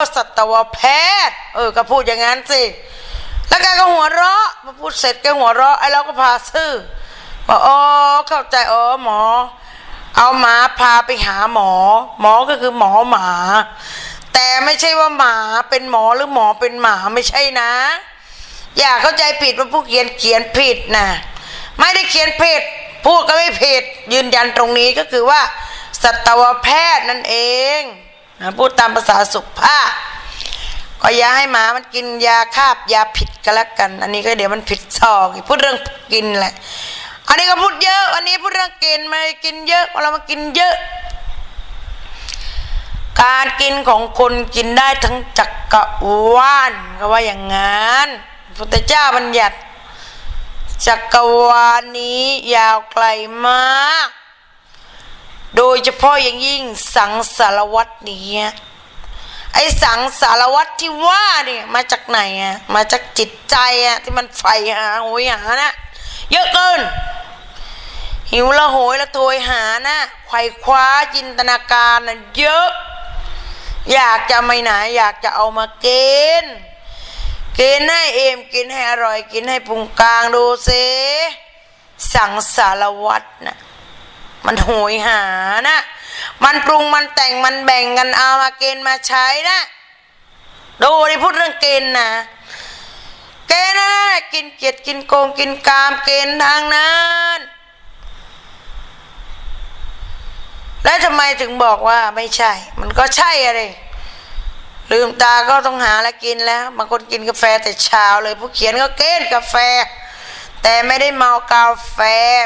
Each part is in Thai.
สัตวแพทย์ เออ ก็พูดอย่างนั้นสิ แล้วแกก็หัวเราะมาพูดเสร็จแกหัวเราะไอ้เราก็พาซื่อบอกอ๋อเข้าใจอ๋อหมอ เอาหมาพาไปหาหมอ หมอก็คือหมอหมา แต่ไม่ใช่ว่าหมาเป็นหมอหรือหมอเป็นหมาไม่ใช่นะ อย่าเข้าใจผิดว่าผู้เขียนเขียนผิดนะไม่ได้เขียนผิดพูดก็ไม่ผิดยืนยันตรงนี้ก็คือว่า สัตวแพทย์นั่นเอง พูดตามภาษาสุภาพก็อย่าให้หมามันกินยาคาบยาผิดก็แล้วกัน อันนี้ก็เดี๋ยวมันผิดซอกพูดเรื่องกินแหละ อันนี้ก็พูดเยอะ อันนี้พูดเรื่องกินมากินเยอะเรามากินเยอะ การกินของคนกินได้ทั้งจักรวาลก็ว่าอย่างนั้นพระพุทธเจ้าบัญญัติจักรวาลนี้ยาวไกลมาก โดยเฉพาะอย่างยิ่งสังสารวัตรนี้ไอ้สังสารวัตรที่ว่าเนี่ยมาจากไหนอะมาจากจิตใจอะที่มันใฝ่หาโหยหานะเยอะเกิน หิวละโหยละโทยหานะไขว่คว้าจินตนาการนะเยอะ อยากจะไม่ไหนอยากจะเอามากินกินให้เอมกินให้อร่อยกินให้ปรุงกลางดูสิสังสารวัตรนะ มันโหยหานะ มันปรุงมันแต่งมันแบ่งกันเอามาเกินมาใช้นะดูดิพูดเรื่องเกินนะเกณฑ์นะกินเกียดกินโกงกินกามเกณฑ์ทางนั้นแล้วทำไมถึงบอกว่าไม่ใช่ มันก็ใช่อะไรลืมตาก็ต้องหาแล้วกินแล้วบางคนกินกาแฟแต่เช้าเลย ผู้เขียนก็เกณฑ์กาแฟ แต่ไม่ได้เมากาแฟ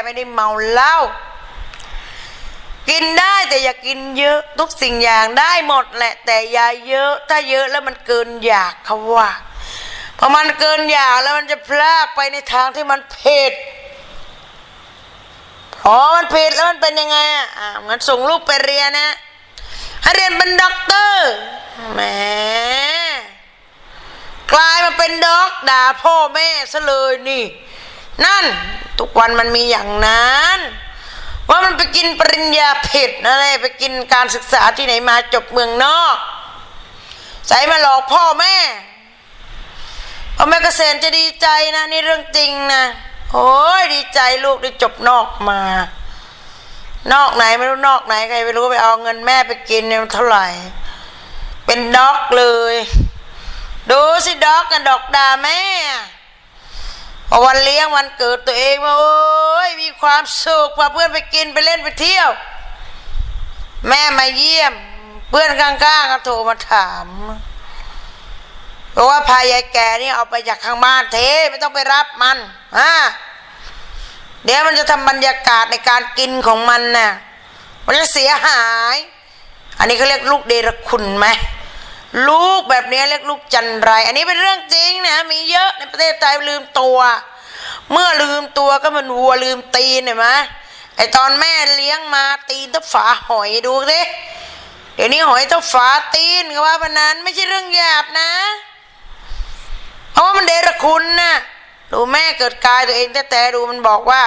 ไม่ได้เมาเหล้า กินได้แต่อย่ากินเยอะทุกสิ่งอย่างได้หมดแหละ แต่อย่าเยอะ ถ้าเยอะแล้วมันเกินอยากเขาว่าพอมันเกินอยากแล้วมันจะพลากไปในทางที่มันเผ็ดพอมันผ็ดแล้วมันเป็นยังไงอะอ่างั้นส่งลูกไปเรียนนะให้เรียนเป็นด็อกเตอร์แหมกลายมาเป็นด็อกด่าพ่อแม่ซะเลยนี่ นั่น ทุกวันมันมีอย่างนั้น ว่ามันไปกินปริญญาเผ็ดอะไรไปกินการศึกษาที่ไหนมาจบเมืองนอก ใส่มาหลอกพ่อแม่พ่อแม่เกษตรจะดีใจนะนี่เรื่องจริงนะโอ้ยดีใจลูกได้จบนอกมา นอกไหนไม่รู้นอกไหนใครไม่รู้ไปเอาเงินแม่ไปกินเนี่ยเท่าไหร่ เป็นด็อกเลย ดูสิด็อกกันดอกดาแม่ พอวันเลี้ยงวันเกิดตัวเองมาโอ้ยมีความสุขพาเพื่อนไปกินไปเล่นไปเที่ยว แม่มาเยี่ยม เพื่อนข้างๆก็โทรมาถามบอกว่าพายายแก่นี่เอาไปจากข้างบ้านเทไม่ต้องไปรับมันอ่าเดี๋ยวมันจะทำบรรยากาศในการกินของมันน่ะมันจะเสียหาย อันนี้เขาเรียกลูกเดรคุณไหม ลูกแบบนี้เรียกลูกจันไร อันนี้เป็นเรื่องจริงนะ มีเยอะในประเทศไทยลืมตัว เมื่อลืมตัวก็มันวัวลืมตีนเห็นไหมไอตอนแม่เลี้ยงมาตีนต้องฝาหอยดูสิเดี๋ยวนี้หอยต้องฝาตีนก็ว่าพนั้นไม่ใช่เรื่องหยาบนะ เพราะว่ามันเดรคุณนะดูแม่เกิดกายตัวเองแต่แต่ดูมันบอกว่า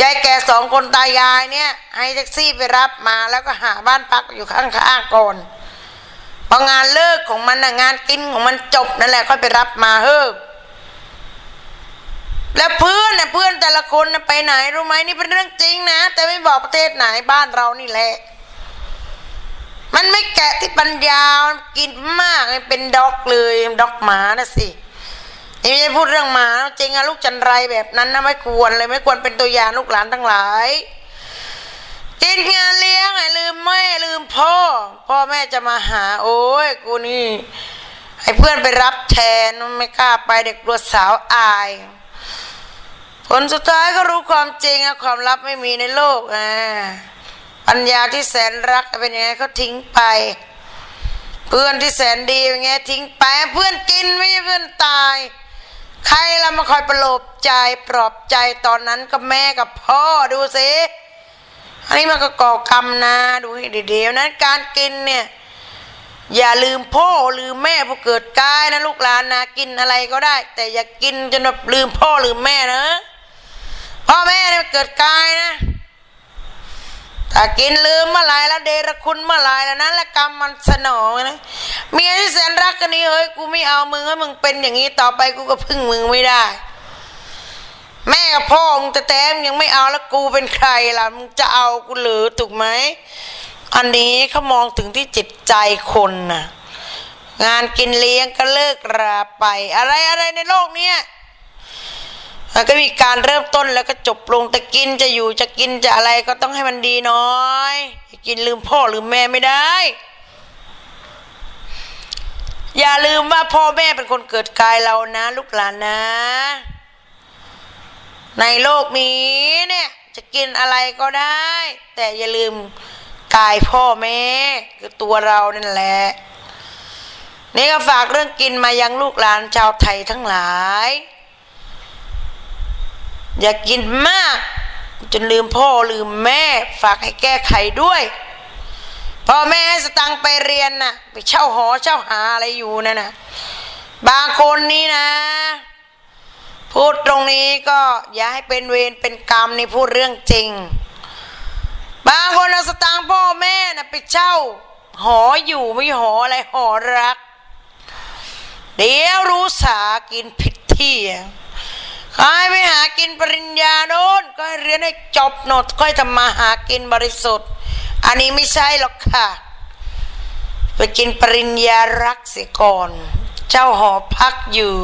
ยายแก่สองคนตายายเนี่ย ให้แท็กซี่ไปรับมาแล้วก็หาบ้านพักอยู่ข้างๆก่อน พองานเลิกของมันนะงานกินของมันจบนั่นแหละก็ไปรับมาเฮ้อแล้วเพื่อนนะเพื่อนแต่ละคนนะไปไหนรู้ไหมนี่เป็นเรื่องจริงนะ แต่ไม่บอกประเทศไหนบ้านเรานี่แหละ มันไม่แกะที่ปัญญามันกินมากเป็นด็อกเลยด็อกหมานะสินี่ไม่พูดเรื่องหมาจริงอะลูกจันไรแบบนั้นนะไม่ควรเลยไม่ควรเป็นตัวอย่างลูกหลานทั้งหลาย กินงานเลี้ยงไอ้ลืมแม่ลืมพ่อ พ่อแม่จะมาหา โอ้ยกูนี่ให้เพื่อนไปรับแทนไม่กล้าไปเด็กกลัวสาวอาย ผลสุดท้ายก็รู้ความจริงอะความลับไม่มีในโลกอะปัญญาที่แสนรักเป็นยังไงเขาทิ้งไป เพื่อนที่แสนดีเป็นไงทิ้งไป เพื่อนกินไม่ใช่เพื่อนตาย ใครละมาคอยประโลบใจปลอบใจตอนนั้นก็แม่กับพ่อดูสิ อันนี้มันก็ก่อกรรมนะดูให้ดีๆนั้นการกินเนี่ย อย่าลืมพ่อลืมแม่ผู้เกิดกายนะลูกหลานนะกินอะไรก็ได้ แต่อย่ากินจนแบบลืมพ่อลืมแม่นะพ่อแม่เนี่ยเกิดกายนะถ้ากินลืมเมื่อไรแล้วเดรคุณเมื่อไรแล้วนั้นแหละกรรมมันสนองนะเมียที่แสนรักกันนี้เฮ้ยกูไม่เอามึงให้มึงเป็นอย่างนี้ต่อไปกูก็พึ่งมึงไม่ได้ แม่กับพ่อมึงจะแต้มยังไม่เอาแล้วกูเป็นใครล่ะมึงจะเอากูหรือถูกไหมอันนี้เขามองถึงที่จิตใจคนน่ะ งานกินเลี้ยงก็เลิกราไป อะไรอะไรในโลกเนี้ยมันก็มีการเริ่มต้นแล้วก็จบลงแต่กินจะอยู่จะกินจะอะไรก็ต้องให้มันดีน้อยกินลืมพ่อลืมแม่ไม่ได้ อย่าลืมว่าพ่อแม่เป็นคนเกิดกายเรานะ ลูกหลานนะ ในโลกนี้เนี่ยจะกินอะไรก็ได้ แต่อย่าลืมกายพ่อแม่คือตัวเรานั่นแหละ นี่ก็ฝากเรื่องกินมายังลูกหลานชาวไทยทั้งหลาย อย่ากินมาก จนลืมพ่อลืมแม่ ฝากให้แก้ไขด้วยพ่อแม่ให้สตังค์ไปเรียนน่ะ ไปเช่าหอเช่าหาอะไรอยู่นั่นนะบางคนนี่นะ พูดตรงนี้ก็อย่าให้เป็นเวรเป็นกรรมนี่พูดเรื่องจริง บางคนเอาสตางค์พ่อแม่นะไปเช่า หออยู่ไม่หออะไรหอรัก เดี๋ยวรู้สากินผิดที่ใครไปหากินปริญญาโน้นก็ให้เรียนให้จบโนดค่อยทำมาหากินบริสุทธิ์ อันนี้ไม่ใช่หรอกค่ะ ไปกินปริญญารักเสียก่อน เจ้าหอพักอยู่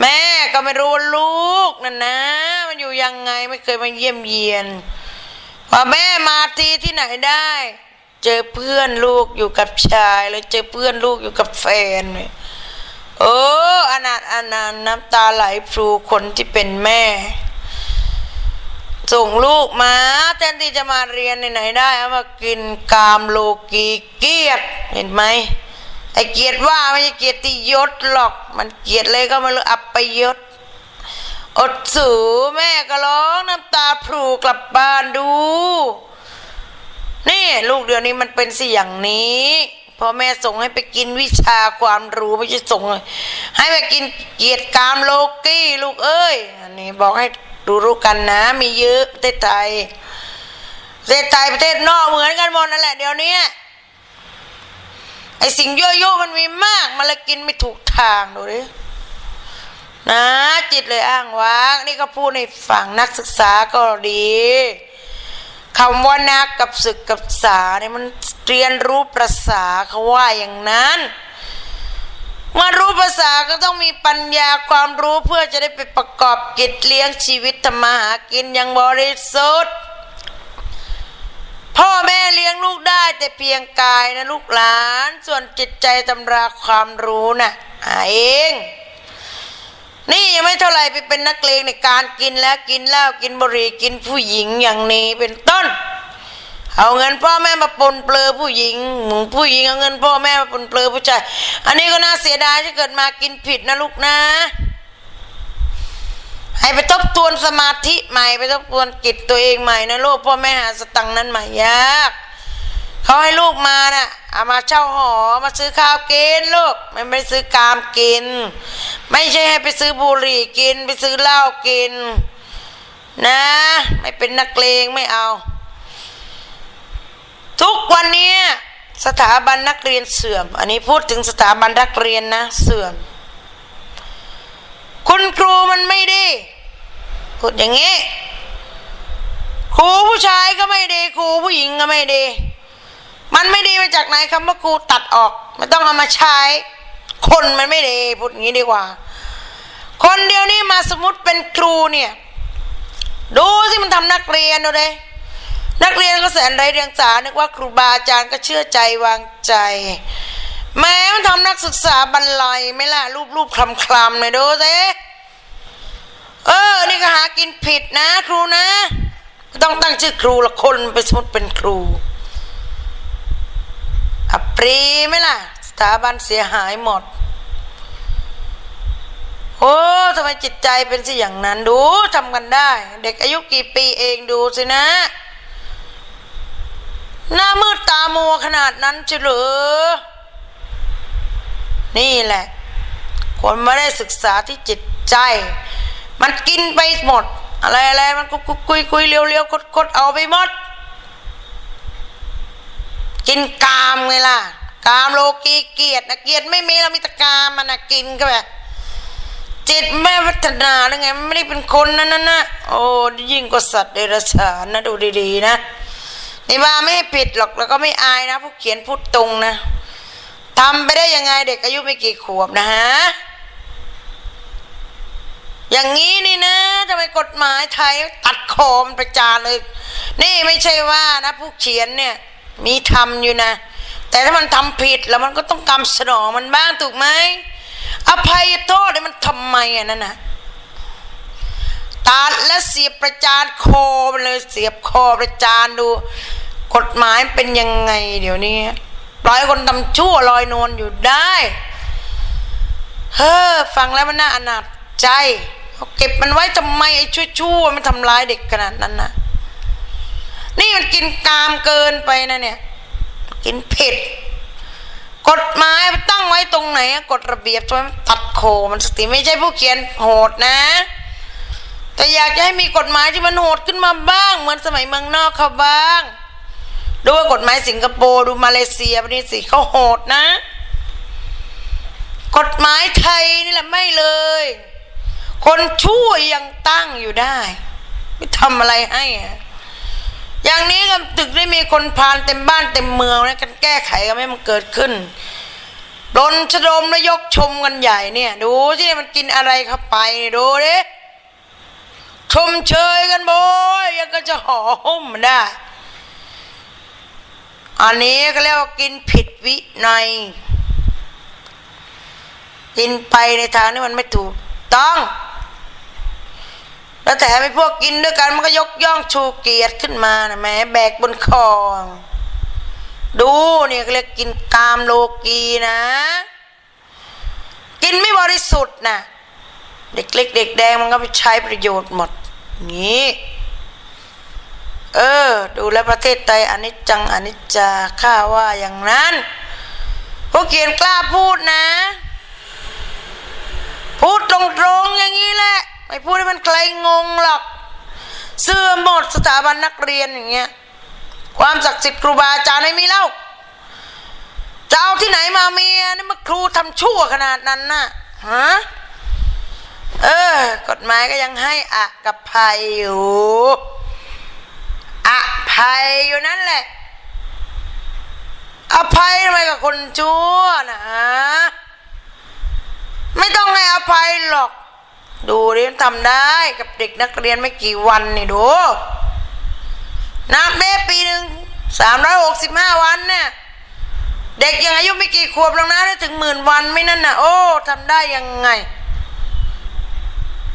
แม่ก็ไม่รู้ว่าลูกนั่นนะ มันอยู่ยังไงไม่เคยมาเยี่ยมเยียนพอแม่มาทีที่ไหนได้ เจอเพื่อนลูกอยู่กับชายแล้วเจอเพื่อนลูกอยู่กับแฟนเนี่ยโอ้อนาถอานานน้ำตาไหลพรูคนที่เป็นแม่ ส่งลูกมาแทนที่จะมาเรียนไหนได้เอามากินกามโลกีเกียรติเห็นไหม ไอเกียรติว่าไม่ใช่เกียรติยศหรอก มันเกียรติเลยก็ไม่รู้อับไปยศ อดสูแม่ก็ร้องน้ำตาพรูกลับบ้านดู นี่ลูกเดี๋ยวนี้มันเป็นสิอย่างนี้พ่อแม่ส่งให้ไปกินวิชาความรู้ไม่ใช่ส่งให้ไปกินเกียรติกามโลกี้ลูกเอ้ย อันนี้บอกให้ดูรู้กันนะ มีเยอะประเทศไทยประเทศไทยประเทศนอกเหมือนกันหมดนั่นแหละเดี๋ยวนี้ ไอสิ่งยั่วยุมันมีมาก มันลยกินไม่ถูกทางดูดินะจิตเลยอ้างว้างนี่ก็พูดในฝั่งนักศึกษาก็ดีคำว่านักกับศึกกับษาเนี่ยมันเรียนรู้ภาษาเขาว่าอย่างนั้นเมื่อรู้ภาษาก็ต้องมีปัญญาความรู้เพื่อจะได้ไปประกอบกิจเลี้ยงชีวิตทำมาหากินอย่างบริสุทธิ์ พ่อแม่เลี้ยงลูกได้แต่เพียงกายนะลูกหลาน ส่วนจิตใจตำราความรู้นะ่ะหาเอง นี่ยังไม่เท่าไหร่ไปเป็นนักเลงในการกินแล้วกินเหล้ากินบุหรี่กินผู้หญิงอย่างนี้เป็นต้น เอาเงินพ่อแม่มาปนเปลือผู้หญิงหมูผู้หญิงเอาเงินพ่อแม่มาปนเปลือผู้ชายอันนี้ก็น่าเสียดายที่เกิดมากินผิดนะลูกนะ ให้ไปทบทวนสมาธิใหม่ไปทบทวนจิตตัวเองใหม่นะลูกพ่อแม่หาสตังนั้นใหม่ยากเขาให้ลูกมาน่ะเอามาเช่าหอมาซื้อข้าวกินลูกไม่ไปซื้อกามกิน ไม่ใช่ให้ไปซื้อบุหรี่กิน ไปซื้อเหล้ากิน นะ ไม่เป็นนักเลงไม่เอา ทุกวันนี้สถาบันนักเรียนเสื่อม อันนี้พูดถึงสถาบันนักเรียนนะเสื่อม คุณครูมันไม่ดีพูดอย่างนี้ครูผู้ชายก็ไม่ดีครูผู้หญิงก็ไม่ดี มันไม่ดีมาจากไหนคำว่าครูตัดออกไม่ต้องเอามาใช้ คนมันไม่ดีพูดอย่างนี้ดีกว่า คนเดียวนี้มาสมมติเป็นครูเนี่ย ดูสิมันทำนักเรียนดูเลยนักเรียนก็แสนไรเรียงสานึกว่าครูบาอาจารย์ก็เชื่อใจวางใจ แม้มันทำนักศึกษาบรรลัยไม่ล่ะ รูปรูปคลำคลำหน่อยดูสิเออ นี่ก็หากินผิดนะครูนะต้องตั้งชื่อครูละคนไปสมมติเป็นครูอัปรีไหมล่ะ สถาบันเสียหายหมด โอ้ทำไมจิตใจเป็นสิอย่างนั้นดูทำกันได้ เด็กอายุกี่ปีเองดูสินะ หน้ามืดตามัวขนาดนั้นเฉลอ นี่แหละ คนไม่ได้ศึกษาที่จิตใจ มันกินไปหมด อะไรอะไรมันกุกกุกกุยกุยเลี้ยวเลี้ยวกดกดเอาไปหมด กินกามไงล่ะ กามโลกีเกียรตินะเกียรติไม่มีเรามีแต่กามมันนะกินก็แบบจิตแม่พัฒนาหรือไงไม่ได้เป็นคนนั่นนะนะโอ้ยิ่งกว่าสัตว์เดรัจฉานนะดูดีๆนะนี่ว่าไม่ให้ผิดหรอกแล้วก็ไม่อายนะผู้เขียนพูดตรงนะ ทำไปได้ยังไงเด็กอายุไม่กี่ขวบนะฮะ อย่างนี้นี่นะทำไมกฎหมายไทยตัดคอมประจานเลย นี่ไม่ใช่ว่านะผู้เขียนเนี่ย มีทำอยู่นะ แต่ถ้ามันทำผิดแล้วมันก็ต้องกำสนองมันบ้างถูกไหมอภัยโทษเนี่ยมันทำไมอะนั่นนะตัดและเสียบประจานคอมันเลยเสียบคอประจานดู กฎหมายเป็นยังไงเดี๋ยวนี้ ปล่อยคนทำชั่วลอยนวลอยู่ได้ เฮ้อฟังแล้วมันน่าอนาจใจเอาเก็บมันไว้ทำไมไอ้ชั่วๆมันทำร้ายเด็กขนาดนั้นนะนี่มันกินกามเกินไปนะเนี่ย กินเผ็ดกฎหมายตั้งไว้ตรงไหนกฎระเบียบทำไมมันตัดโคมันสติไม่ใช่ผู้เขียนโหดนะ แต่อยากจะให้มีกฎหมายที่มันโหดขึ้นมาบ้าง เหมือนสมัยเมืองนอกเขาบ้าง ดูว่ากฎหมายสิงคโปร์ดูมาเลเซียประเทศสิเขาโหดนะ กฎหมายไทยนี่แหละไม่เลย คนชั่วยังตั้งอยู่ได้ ไม่ทำอะไรให้อะอย่างนี้ก็ตึกได้มีคนพานเต็มบ้านเต็มเมืองแล้วกันแก้ไขกันไม่ให้มันเกิดขึ้นโดนชะดมแล้วยกชมกันใหญ่เนี่ย ดูที่มันกินอะไรเข้าไปเนี่ยดูดิชมเชยกันโบยยังก็จะห่อหุ้มได้ อันนี้ก็เรียกว่ากินผิดวินัย กินไปในทางที่มันไม่ถูกต้อง แล้วแต่ไม่พวกกินด้วยกันมันก็ยกย่องชูเกียรติขึ้นมานะแม่แบกบนคอดูเนี่ยเรียกกินกามโลกีนะ กินไม่บริสุทธิ์นะเด็กเล็กเด็กแดงมันก็ไปใช้ประโยชน์หมดงนี้ เออ ดูแลประเทศไทยอนิจจังอนิจจาข้าว่าอย่างนั้นพวกเขียนกล้าพูดนะ พูดตรงๆอย่างนี้แหละ ไม่พูดให้มันใครงงหรอก เสื้อหมดสถาบันนักเรียนอย่างเงี้ยความศักดิ์สิทธิ์ครูบาอาจารย์ไม่มีเล่าจะเอาที่ไหนมาเมียนี่มาครูทำชั่วขนาดนั้นน่ะฮะเออ กฎหมายก็ยังให้อะกับภัยอยู่ ภัยอยู่นั่นแหละ อภัยทำไมกับคนชั่วนะฮะไม่ต้องให้อภัยหรอก ดูดิทำได้กับเด็กนักเรียนไม่กี่วันนี่ดูนับเด้ปีหนึ่งสามร้อยหกสิบห้าวันเนี่ยเด็กยังอายุไม่กี่ขวบแล้วนะได้ถึงหมื่นวันไม่นั่นน่ะโอ้ทำได้ยังไง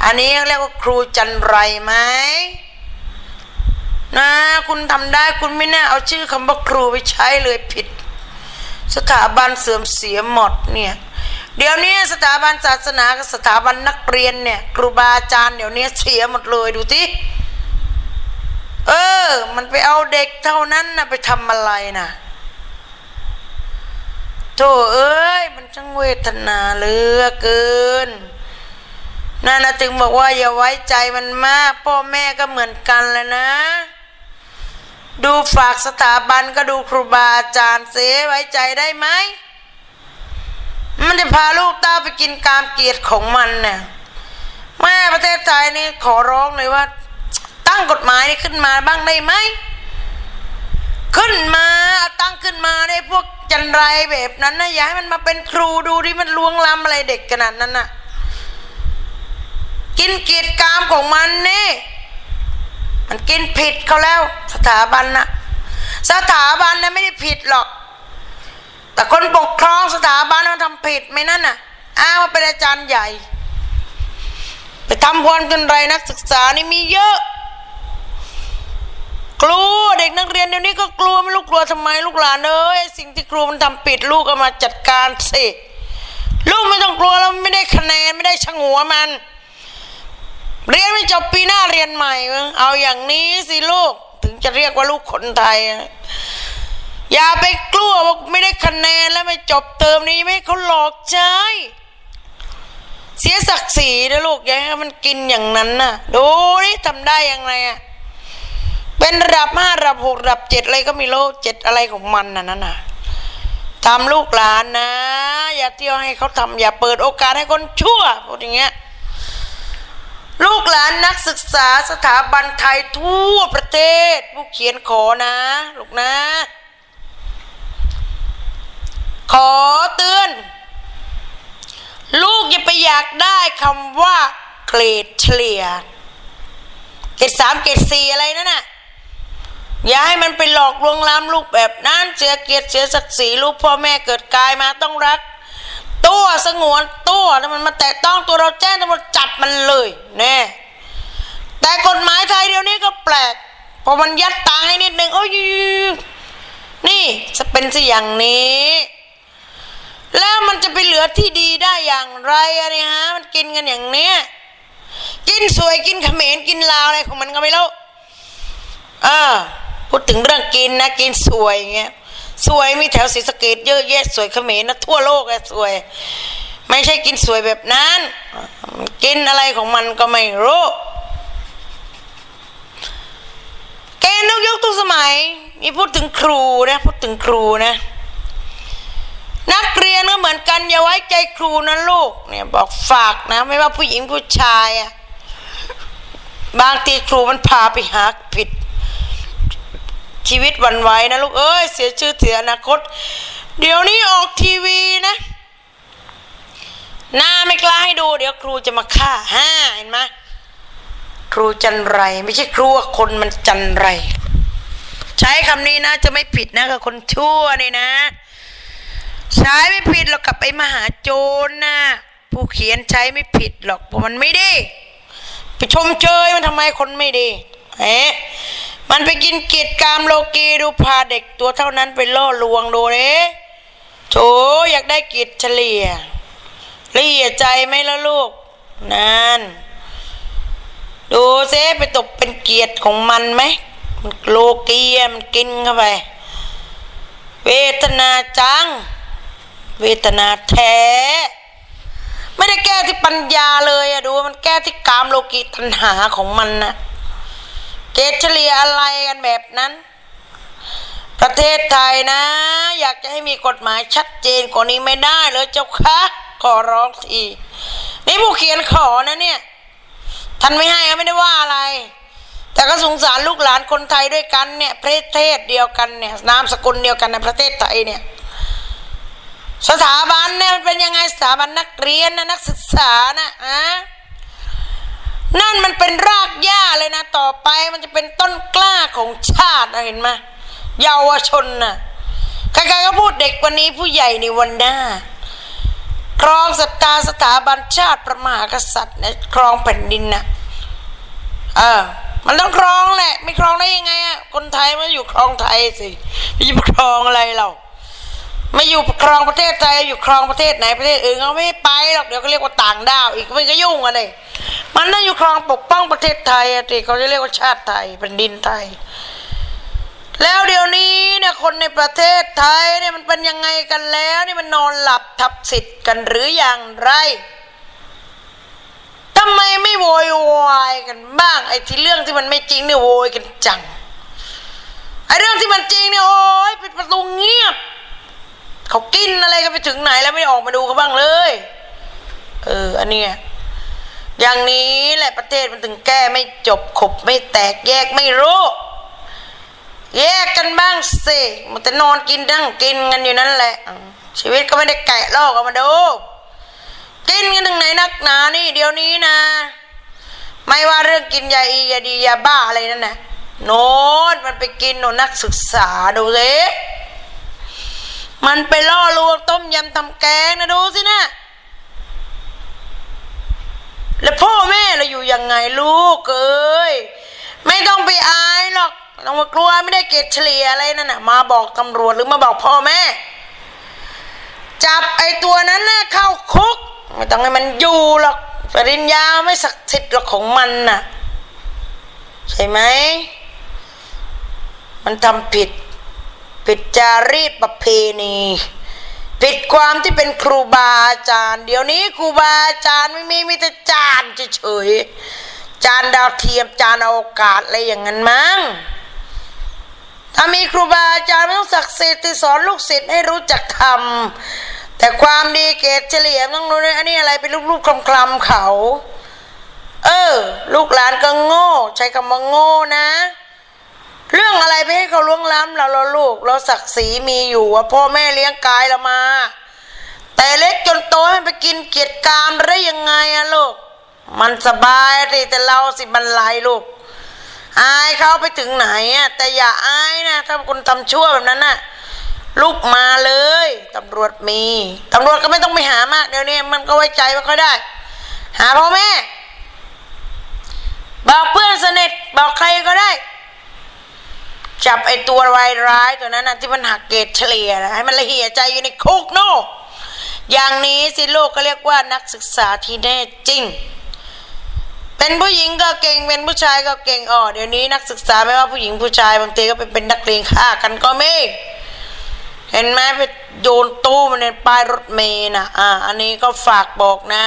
อันนี้เรียกว่าครูจันไรไหม นะ คุณทำได้คุณไม่น่าเอาชื่อคำว่าครูไปใช้เลยผิด สถาบันเสื่อมเสียหมดเนี่ยเดี๋ยวนี้สถาบันศาสนากับสถาบันนักเรียนเนี่ยครูบาอาจารย์เดี๋ยวนี้เสียหมดเลยดูที่เออ มันไปเอาเด็กเท่านั้นนะไปทำอะไรนะโธ่เอ้ย มันช่างเวทนาเหลือเกิน นั่นนะถึงบอกว่าอย่าไว้ใจมันมาก พ่อแม่ก็เหมือนกันแหล้วนะ ดูฝากสถาบันก็ดูครูบาอาจารย์เสไว้ใจได้ไหมมันจะพาลูกเต้าไปกินกามเกียรติของมันเนี่ยแม่ประเทศไทยนี่ขอร้องเลยว่า ตั้งกฎหมายนี้ขึ้นมาบ้างได้ไหมขึ้นมาตั้งขึ้นมาได้พวกจันไรแบบนั้นนะอย่าให้มันมาเป็นครูดูที่มันลวงล้ำอะไรเด็กขนาดนั้นน่ะ กินเกียรติกามของมันนี่มันกินผิดเขาแล้ว สถาบันนะสถาบันนะไม่ได้ผิดหรอก แต่คนปกครองสถาบันมันทำผิดไหมนั่นน่ะอ้าวเป็นอาจารย์ใหญ่ ไปทำความจนไรนักศึกษานี่มีเยอะ กลัวเด็กนักเรียนเดี๋ยวนี้ก็กลัวไม่รู้กลัวทำไมลูกหลานเอ้ยสิ่งที่ครูมันทำผิดลูกก็มาจัดการสิลูกไม่ต้องกลัวแล้วไม่ได้คะแนนไม่ได้ชงหัวมัน เรียนไม่จบปีหน้าเรียนใหม่มึงเอาอย่างนี้สิลูก ถึงจะเรียกว่าลูกคนไทยอะอย่าไปกลัวว่าไม่ได้คะแนนแล้วไม่จบเทอมนี้ไม่เขาหลอกใจเสียศักดิ์ศรีนะลูกอย่าให้มันกินอย่างนั้นน่ะดูนี่ทำได้ยังไงอะเป็นระดับห้าระดับหกระดับเจ็ดอะไรก็ม่รู้เจ็ดอะไรของมันน่ะนั่นน่ะทำลูกหลานนะ อย่าเที่ยวให้เขาทำอย่าเปิดโอกาสให้คนชั่วพูดอย่างเงี้ย ลูกหลานนักศึกษาสถาบันไทยทั่วประเทศ ผู้เขียนขอนะ ลูกนะ ขอเตือน ลูกอย่าไปอยากได้คำว่า เกรดเฉลี่ย เกรดสามเกรดสี่อะไรนั่นน่ะอย่าให้มันไปหลอกลวงล้ำลูกแบบนั้นเสียเกียรติเสียศักดิ์ศรีลูกพ่อแม่เกิดกายมาต้องรัก ตัวสงวนตัวถ้ามันมาแตะต้องตัวเราแจ้งตำรวจจับมันเลยแน่แต่กฎหมายไทยเดี๋ยวนี้ก็แปลกพอมันยัดตาให้นิดนึงโอ้ยนี่จะเป็นสิอย่างนี้ แล้วมันจะไปเหลือที่ดีได้อย่างไรอะเนี่ยฮะ มันกินกันอย่างเนี้ยกินสวยกินเขมรกินลาวอะไรของมันก็ไม่รู้เออพูดถึงเรื่องกินนะ กินสวยอย่างเงี้ย สวยมีแถวศรีสะเกดเยอะแยะสวยเขมรนะทั่วโลกอะสวย ไม่ใช่กินสวยแบบนั้น กินอะไรของมันก็ไม่รู้เกณฑ์ทุกยุคทุกสมัย มีพูดถึงครูนะพูดถึงครูนะ นักเรียนก็เหมือนกันอย่าไว้ใจครูนะลูกเนี่ยบอกฝากนะ ไม่ว่าผู้หญิงผู้ชายอะบางทีครูมันพาไปหาผิด ชีวิตวันไหวนะลูกเอ้ยเสียชื่อเสียอนาคต เดี๋ยวนี้ออกทีวีนะ หน้าไม่กล้าให้ดู เดี๋ยวครูจะมาฆ่าฮ่าเห็นไหมครูจันไร ไม่ใช่ครูว่าคนมันจันไร ใช้คำนี้นะ จะไม่ผิดนะกับคนชั่วนี่นะ ใช้ไม่ผิดหรอกกับไอ้มหาโจรนะ ผู้เขียนใช้ไม่ผิดหรอกเพราะมันไม่ดีไปชมเชยมันทำไมคนไม่ดีเอ๊ะ มันไปกินกีดกามโลกีดูพาเด็กตัวเท่านั้นไปล่อลวงดูเอ๊โถอยากได้กีดเฉลี่ยละเอียดใจไหมล่ะลูก นั่น ดูเซไปตกเป็นเกียรติของมันไหมมันโลกีมันกินเข้าไป เวทนาจัง เวทนาแท้ ไม่ได้แก้ที่ปัญญาเลยอะดู มันแก้ที่กามโลกีตัณหาของมันนะ เกณฑ์เฉลี่ยอะไรกันแบบนั้น ประเทศไทยนะ อยากจะให้มีกฎหมายชัดเจนกว่านี้ไม่ได้เลยเจ้าคะขอร้องทีนี่ผู้เขียนขอนะเนี่ยท่านไม่ให้ก็ไม่ได้ว่าอะไร แต่ก็สงสารลูกหลานคนไทยด้วยกันเนี่ย ประเทศเดียวกันเนี่ยนามสกุลเดียวกันในประเทศไทยเนี่ยสถาบันเนี่ยมันเป็นยังไงสถาบันนักเรียนนะนักศึกษานะอะ นั่นมันเป็นรากหญ้าเลยนะ ต่อไปมันจะเป็นต้นกล้าของชาตินะเห็นไหมเยาวชนนะใครๆก็พูดเด็กวันนี้ผู้ใหญ่ในวันหน้า ครองศรัทธาสถาบันชาติพระมหากษัตริย์นะครองแผ่นดินนะเออ มันต้องครองแหละ ไม่ครองได้ยังไงอะคนไทยมันอยู่ครองไทยสิไม่ครองอะไรเรา ไม่อยู่ครองประเทศไทยอยู่ครองประเทศไหนประเทศอื่นเขาไม่ไปหรอกเดี๋ยวก็เรียกว่าต่างดาวอีกมันก็ยุ่งอะไรมันต้องอยู่ครองปกป้องประเทศไทยอะที่เขาจะเรียกว่าชาติไทยแผ่นดินไทย แล้วเดี๋ยวนี้เนี่ยคนในประเทศไทยเนี่ยมันเป็นยังไงกันแล้วนี่มันนอนหลับทับสิทธิ์กันหรืออย่างไรทำไมไม่โวยวายกันบ้างไอ้ที่เรื่องที่มันไม่จริงเนี่ยโวยกันจังไอ้เรื่องที่มันจริงเนี่ยโอ้ยปิดประตูเงียบ เขากินอะไรกันไปถึงไหนแล้วไม่ออกมาดูกันบ้างเลย เออ อันเนี้ยอย่างนี้แหละประเทศมันถึงแก้ไม่จบขบไม่แตกแยกไม่รู้แยกกันบ้างสิมันจะนอนกินนั่งกินกันอยู่นั่นแหละ ชีวิตก็ไม่ได้แกะลอกออกมาดู กินกันถึงไหนนักหนานี่ เดี๋ยวนี้นะ ไม่ว่าเรื่องกินยาอียาดียาบ้าอะไรนั่นนะโน้นมันไปกินโนนนักศึกษาดูสิ มันไปล่อลวงต้มยำทำแกงนะดูสินะแล้วพ่อแม่เราอยู่ยังไงลูกเอ้ยไม่ต้องไปอายหรอกต้องมากลัวไม่ได้เกรดเฉลี่ยอะไรนั่นน่ะมาบอกตำรวจหรือมาบอกพ่อแม่ จับไอ้ตัวนั้นน่ะเข้าคุกไม่ต้องให้มันอยู่หรอกปริญญาไม่ศักดิ์สิทธิ์หรอกของมันน่ะใช่ไหมมันทำผิด ผิดจารีตประเพณี ผิดความที่เป็นครูบาอาจารย์ เดี๋ยวนี้ครูบาอาจารย์ไม่มีมีแต่จานเฉยๆจานดาวเทียมจานอวกาศอะไรอย่างนั้นมั้งถ้ามีครูบาอาจารย์ไม่ต้องศักดิ์สิทธิ์ที่สอนลูกศิษย์ให้รู้จักทำแต่ความดีเกรดเฉลี่ยต้องรู้ด้วยอันนี้อะไรเป็นลูกๆคลำๆเขา เออ ลูกหลานก็โง่ ใช้คำว่าโง่นะ เรื่องอะไรไปให้เขาล่วงล้ำเราเราลูก เราศักดิ์ศรีมีอยู่ว่าพ่อแม่เลี้ยงกายเรามา แต่เล็กจนโตให้ไปกินเกียรติกามได้ยังไงอะลูก มันสบายดิแต่เราสิบันไลลูก อายเขาไปถึงไหนอะแต่อย่าอายนะถ้าคุณทำชั่วแบบนั้นน่ะลูกมาเลยตำรวจมีตำรวจก็ไม่ต้องไปหามากเดี๋ยวนี้มันก็ไว้ใจไม่ค่อยได้ หาพ่อแม่ บอกเพื่อนสนิทบอกใครก็ได้ จับไอตัววายร้ายตัวนั้นนะที่มันหักเกรดเฉลี่ยนะให้มันละเหี่ยใจอยู่ในคุกโน่อย่างนี้สิโลกก็เรียกว่านักศึกษาที่แน่จริง เป็นผู้หญิงก็เก่งเป็นผู้ชายก็เก่งอ๋อเดี๋ยวนี้นักศึกษาไม่ว่าผู้หญิงผู้ชายบางทีก็ไปเป็นนักเลงฆ่ากันก็มีเห็นไหมไปโยนตู้มันในป้ายรถเมล์นะอ่าอันนี้ก็ฝากบอกนะ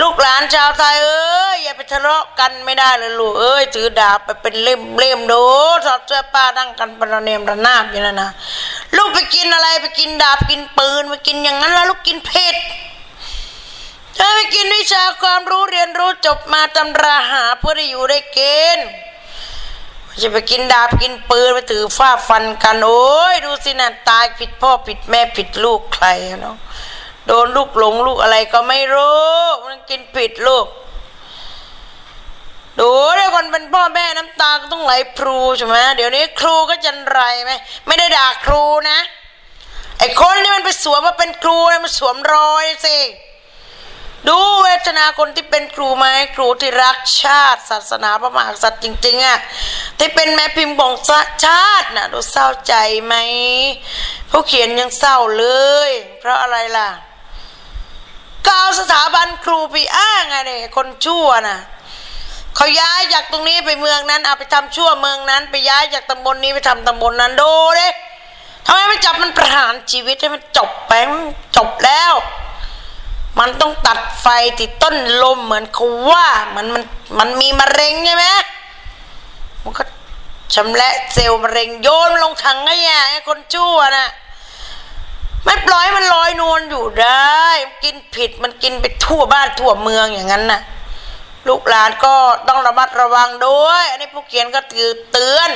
ลูกหลานชาวไทยเอ้ยอย่าไปทะเลาะกันไม่ได้เลยลูกเอ้ยถือดาบไปเป็นเล่มเล่มๆดูถอดเสื้อป้านั่งกันประเนมระนาบอยู่นั่นนะลูกไปกินอะไรไปกินดาบกินปืนไปกินอย่างนั้นแล้วลูกกินเผ็ดถ้าไปกินวิชาความรู้เรียนรู้จบมาตำราหาเพื่อได้อยู่ได้เกณฑ์ไม่ใช่ไปกินดาบกินปืนไปถือฟ้าฟันกัน โอ้ยดูสินะตายผิดพ่อผิดแม่ผิดลูกใครอะเนาะ โดนลูกหลงลูกอะไรก็ไม่รู้มันกินผิดลูกดูเดี๋ยวคนเป็นพ่อแม่น้ำตาก็ต้องไหลพรูใช่ไหมเดี๋ยวนี้ครูก็จันไรไหมไม่ได้ด่าครูนะไอ้คนนี่มันไปสวมมาเป็นครูนะมันสวมรอยสิดูเวทนาคนที่เป็นครูไหมครูที่รักชาติ ศาสนาพระมหากษัตริย์จริง ๆอะที่เป็นแม่พิมพ์ของชาติน่ะดูเศร้าใจไหมผู้เขียนยังเศร้าเลย เพราะอะไรล่ะ ก็เอาสถาบันครูไปอ้างไงเนี่ยคนชั่วน่ะเขาย้ายจากตรงนี้ไปเมืองนั้นเอาไปทำชั่วเมืองนั้น ไปย้ายจากตำบลนี้ไปทำตำบลนั้นดูเลยทำไมไม่จับมันประหารชีวิตให้มันจบไปมันจบแล้ว มันต้องตัดไฟที่ต้นลมเหมือนเขาว่ามันมันมันมีมะเร็งใช่ไหมมันก็ชำแหละเซลล์มะเร็งโยนลงถังขยะไอ้คนชั่วน่ะ ไม่ปล่อยมันลอยนวลอยู่ได้ กินผิดมันกินไปทั่วบ้านทั่วเมืองอย่างนั้นน่ะ ลูกหลานก็ต้องระมัดระวังด้วย อันนี้ผู้เขียนก็ตือเตือน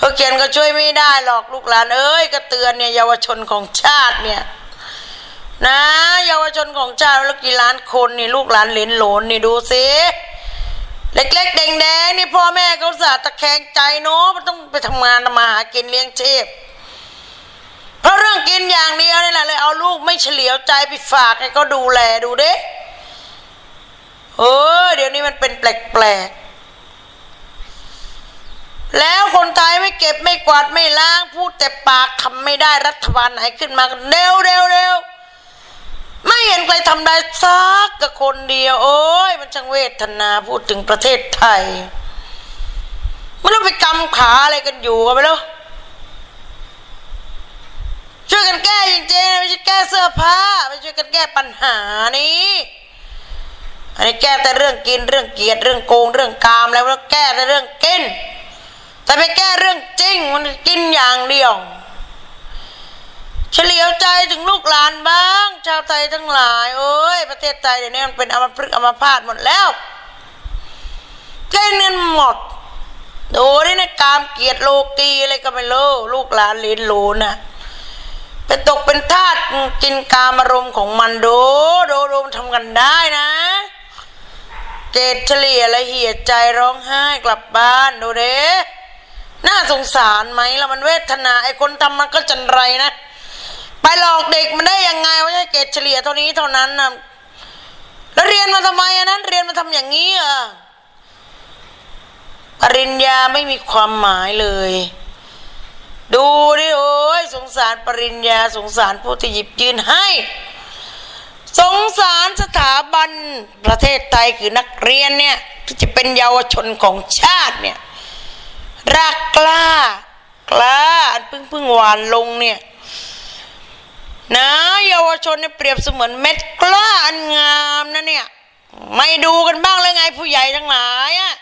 ผู้เขียนก็ช่วยไม่ได้หรอกลูกหลานเอ้ยก็เตือนเนี่ยเยาวชนของชาติเนี่ย นะ เยาวชนของชาติแล้วกี่ล้านคนนี่ลูกหลานหลนหลนนี่ดูสิเล็กๆแดงๆนี่พ่อแม่เขาสาตะแคงใจเนาะมันต้องไปทำงานมาหากินเลี้ยงชีพ เพราะเรื่องกินอย่างเดียวนี่แหละเลยเอาลูกไม่เฉลียวใจไปฝากให้ก็ดูแลดูเด้เออเดี๋ยวนี้มันเป็นแปลกๆ แล้วคนไทยไม่เก็บไม่กวาดไม่ล้างพูดแต่ปากทำไม่ได้รัฐบาลไหนขึ้นมาเร็วเร็วเร็วไม่เห็นใครทำได้สักกับคนเดียว โอ้ยมันช่างเวทนาพูดถึงประเทศไทยไม่รู้ไปกำขาอะไรกันอยู่กันไปแล้ว ช่วยกันแก้จริงๆไม่ใช่แก้เสื้อผ้าไม่ช่วยกันแก้ปัญหานี้ อันนี้แก้แต่เรื่องกินเรื่องเกียรติเรื่องโกงเรื่องกามแล้วแล้วแก้แต่เรื่องกิน แต่ไปแก้เรื่องจริงมันกินอย่างเดียว เฉลียวใจถึงลูกหลานบ้าง ชาวไทยทั้งหลายโอ้ยประเทศไทยเดี๋ยวนี้มันเป็นอมพฤกษ์อมพาตหมดแล้วเท่เงินหมดดูนี่นะกามเกียรติโลกีอะไรก็ไม่รู้ลูกหลานเลียนหลูน่ะ ไปตกเป็นทาสกินกามารมณ์ของมันโดโดโดมทำกันได้นะ เกตเฉลี่ยละเหียดใจร้องไห้กลับบ้านดูเด้น่าสงสารไหมล้วมันเวทนาไอ้คนทำมันก็จันไรนะ ไปหลอกเด็กมันได้ยังไงว่าจะเกตเฉลี่ยเท่านี้เท่านั้นนะแล้วเรียนมาทำไมอันนั้น เรียนมาทำอย่างนี้อะปริญญาไม่มีความหมายเลย ดูดิโอ้ สงสารปริญญาสงสารผู้ที่หยิบยืนให้ สงสารสถาบันประเทศไทยคือนักเรียนเนี่ยที่จะเป็นเยาวชนของชาติเนี่ยรักกล้ากล้าอันพิ่งพิ่งหวานลงเนี่ยนะเยาวชนเนี่ยเปรียบเสมือนเม็ดกล้าอันงามนะเนี่ยไม่ดูกันบ้างเลยไงผู้ใหญ่ทั้งหลายอะ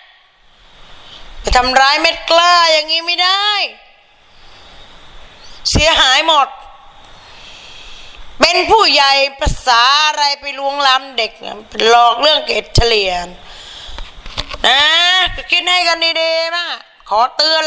ไปทำร้ายเม็ดกล้าอย่างนี้ไม่ได้ เสียหายหมด เป็นผู้ใหญ่ภาษาอะไรไปลวงล้ำเด็กหลอกเรื่องเกตเฉลี่ยนะ คิดให้กันดีๆมางอะขอเตือนเลย